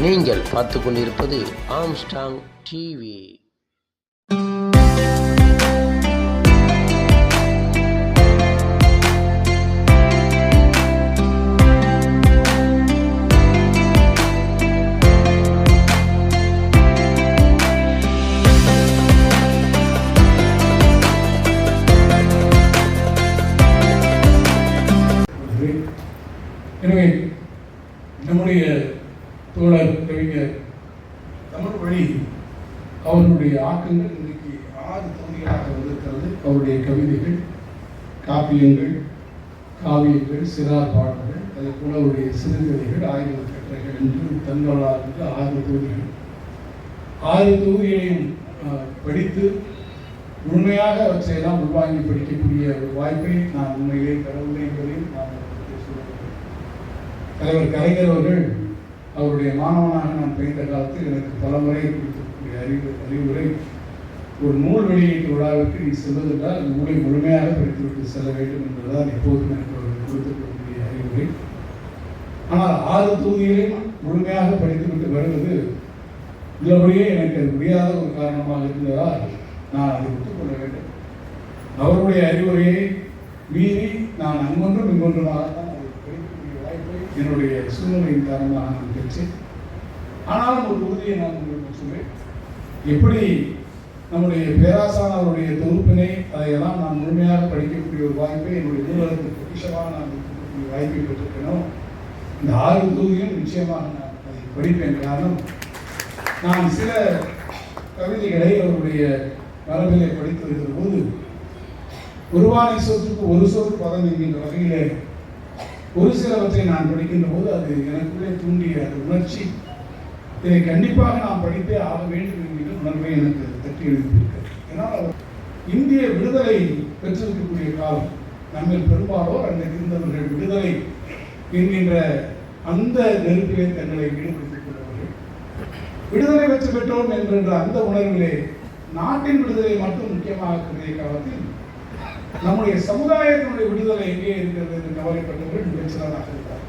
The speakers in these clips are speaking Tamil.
நீங்கள் பார்த்து கொண்டிருப்பது ஆம்ஸ்டாங் டிவி எனவே நம்முடைய தோழர் கவிஞர் தமிழ் வழி அவர்களுடைய ஆக்கங்கள் இன்றைக்கு ஆறு தொகுதிகளாக வந்திருக்கிறது. அவருடைய கவிதைகள் காப்பியங்கள் காவியங்கள் சிறார் பாடல்கள் அதே போல அவருடைய சிறுகதைகள் ஆயுத கட்டுரைகள் என்று தன்வளாருக்கு ஆறு தொகுதிகள் ஆறு தொகுதிகளையும் அஹ், படித்து முழுமையாக அவற்றையெல்லாம் உள்வாங்கி படிக்கக்கூடிய ஒரு வாய்ப்பை நான் உண்மையிலே பெறவில்லை என்பதையும் நான் சொல்லுகிறேன் தலைவர் கலைஞர் அவர்கள் அவருடைய மாணவனாக நான் பயின்ற காலத்தில் எனக்கு பல முறை கொடுத்திருக்கக்கூடிய அறிவு அறிவுரை ஒரு நூல் வெளியீட்டு விழாவிற்கு நீ செல்வதென்றால் அந்த நூலை முழுமையாக படித்துவிட்டு செல்ல வேண்டும் என்பதுதான் எப்போதும் எனக்கு அவர்கள் கொடுத்திருக்கக்கூடிய அறிவுரை. ஆனால் ஆறு தொகுதிகளையும் முழுமையாக படித்துவிட்டு வருவது உள்ளபடியே எனக்கு அது முடியாத ஒரு காரணமாக இருந்ததால் நான் அதை ஒத்துக்கொள்ள வேண்டும். அவருடைய அறிவுரையை மீறி நான் அங்கொன்றும் இங்கொன்றுமாக தான் அதை படிக்கக்கூடிய வாய்ப்பை என்னுடைய சூழ்நிலையின் காரணமாக நான் பெற்றேன். ஆனாலும் ஒரு உறுதியை நான் உங்களுக்கு சொல்வேன். எப்படி நம்முடைய பேராசானவருடைய தொகுப்பினை அதையெல்லாம் நான் முழுமையாக படிக்கக்கூடிய ஒரு வாய்ப்பை என்னுடைய நூலகத்துக்கு பொக்கிஷமாக நான் இருக்கக்கூடிய வாய்ப்பை பெற்றிருக்கேனோ இந்த ஆறு தொகுதியும் நிச்சயமாக நான் அதை படிப்பேன். காரணம் நான் சில கவிதைகளை அவருடைய மரபிலே படித்து வருகிற போது ஒருவானை சொத்துக்கு ஒரு சொல் பதம் என்கின்ற வகையிலே ஒரு சிலவற்றை நான் படிக்கின்ற போது அது எனக்குள்ளே தூண்டிய அந்த உணர்ச்சி. இதை கண்டிப்பாக நாம் படித்தே ஆக வேண்டும் என்கிற உணர்வை எனக்கு தட்டி எழுப்பியிருக்கிறது ஏன்னால் இந்திய விடுதலை பெற்றிருக்கக்கூடிய காலம் நம்மில் பெரும்பாலோர் அன்றைக்கு இருந்தவர்கள் விடுதலை என்கின்ற அந்த நெருப்பிலே தங்களை ஈடுபடுத்திக் கொண்டவர்கள் விடுதலை பெற்று பெற்றோம் என்கின்ற அந்த உணர்விலே நாட்டின் விடுதலை மட்டும் முக்கியமாக கருதிய காலத்தில் நம்முடைய சமுதாயத்தினுடைய விடுதலை எங்கே இருக்கிறது என்று கவலைப்பட்டவர்கள் மிகச்சிறராக இருக்கிறார்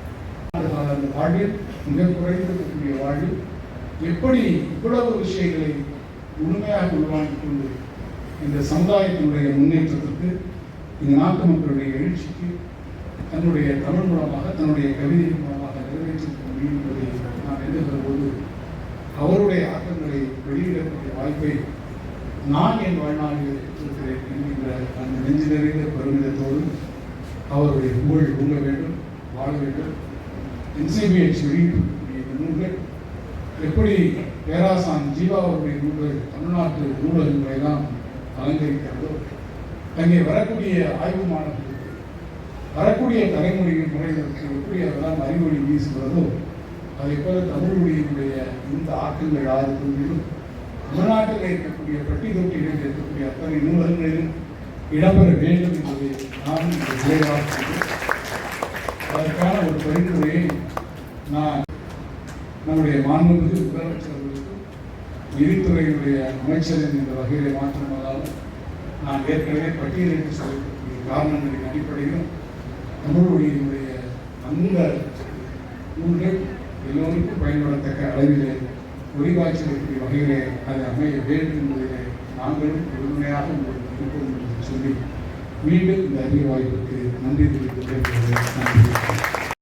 அதனால் அந்த வாழ்வில் மிக குறைந்திருக்கக்கூடிய வாழ்வில் எப்படி இவ்வளவு விஷயங்களை முழுமையாக உள்வாங்கிக் கொண்டு இந்த சமுதாயத்தினுடைய முன்னேற்றத்திற்கு இந்த நாட்டு மக்களுடைய எழுச்சிக்கு தன்னுடைய தமிழ் மூலமாக தன்னுடைய கவிதை மூலமாக நிறைவேற்றிருக்க முடியும் என்பதை நான் எழுதுகிற போது அவருடைய ஆக்கங்களை வெளியிடக்கூடிய வாய்ப்பை நான் என் வாழ்நாளில் என்கின்ற அந்த நெஞ்சு நிறைந்த பெருமிதத்தோடும் அவருடைய புகழ் உங்க வேண்டும் வாழ வேண்டும். என்சிபிஎச் வெளியிட்டிருக்கக்கூடிய இந்த நூல்கள் எப்படி பேராசான் ஜீவா அவருடைய நூல்கள் தமிழ்நாட்டு நூலகங்களை எல்லாம் அலங்கரிக்கிறதோ அங்கே வரக்கூடிய ஆய்வு மாணவர்களுக்கு வரக்கூடிய தலைமுறையின் முறைகளுக்கு எப்படி அதெல்லாம் அறிவொளி வீசுகிறதோ அதே போல தமிழ் மொழியினுடைய இந்த ஆக்கங்கள் ஆறு தமிழ்நாட்டில் இருக்கக்கூடிய பெட்டிதொட்டிகளில் இருக்கக்கூடிய அத்தனை நூலகங்களிலும் இடம்பெற வேண்டும் என்பதை நான் இந்த விளைவாக அதற்கான ஒரு பரிந்துரையை நான் நம்முடைய மாண்புமிகு முதலமைச்சர் நிதித்துறையினுடைய அமைச்சரின் இந்த வகையிலே மாற்றமானாலும் நான் ஏற்கனவே பட்டியலிட்டு சொல்லக்கூடிய காரணங்களின் அடிப்படையிலும் தமிழ் மொழியினுடைய அந்த நூல்கள் எல்லோருக்கும் பயன்படத்தக்க அளவிலே உரிவாய்ச்சலுக்கு வகையிலே அது அமைய வேண்டும் என்பதிலே நாங்களும் முழுமையாக உங்களுக்கு இருப்போம் என்று சொல்லி மீண்டும் இந்த அறிய வாய்ப்புக்கு நன்றி தெரிவித்து நன்றி.